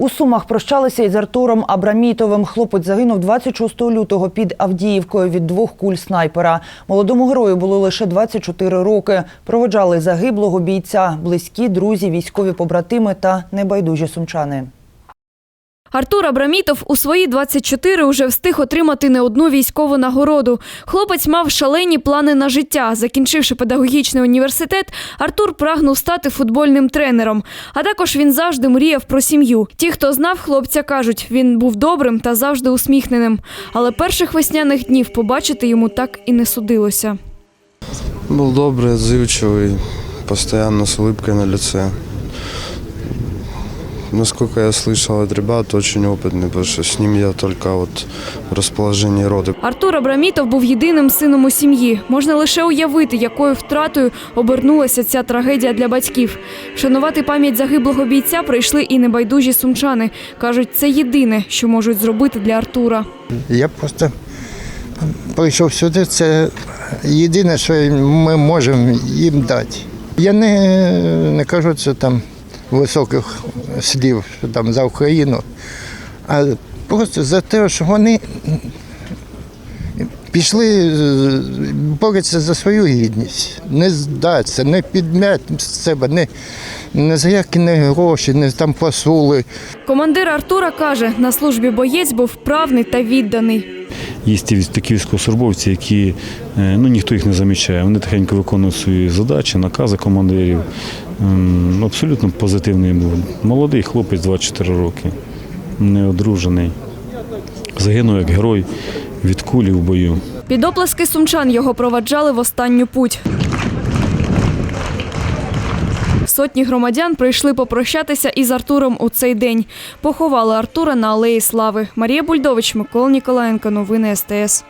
У Сумах прощалися із Артуром Абрамітовим. Хлопець загинув 26 лютого під Авдіївкою від двох куль снайпера. Молодому герою було лише 24 роки. Проводжали загиблого бійця, близькі, друзі, військові побратими та небайдужі сумчани. Артур Абрамітов у свої 24 уже встиг отримати не одну військову нагороду. Хлопець мав шалені плани на життя. Закінчивши педагогічний університет, Артур прагнув стати футбольним тренером. А також він завжди мріяв про сім'ю. Ті, хто знав хлопця, кажуть, він був добрим та завжди усміхненим. Але перших весняних днів побачити йому так і не судилося. Был добрый, отзывчивый, постоянно с улыбкой на лице. Насколько я слышал от ребят, очень опытный, потому что с ним я только вот в расположении рода. Артур Абрамітов був єдиним сином у сім'ї. Можна лише уявити, якою втратою обернулася ця трагедія для батьків. Вшанувати пам'ять загиблого бійця прийшли і небайдужі сумчани. Кажуть, це єдине, що можуть зробити для Артура. Я просто прийшов сюди, це єдине, що ми можемо їм дати. Я не, не кажу це там високих слів там за Україну, а просто за те, що вони пішли е, борються за свою гідність, не здатися, не підмять себе, не, не за які не гроші, не там посули. Командир Артура каже, на службі боєць був вправний та відданий. Є такі військовослужбовці, які е, ну, ніхто їх не замічає. Вони тихенько виконують свої задачі, накази командирів. Ем, Абсолютно позитивний був. Молодий хлопець 24 роки, неодружений. Загинув як герой від кулі в бою. Під оплески сумчан його проваджали в останню путь. Сотні громадян прийшли попрощатися із Артуром у цей день. Поховали Артура на алеї Слави. Марія Бульдович, Микола Ніколаєнко. Новини СТС.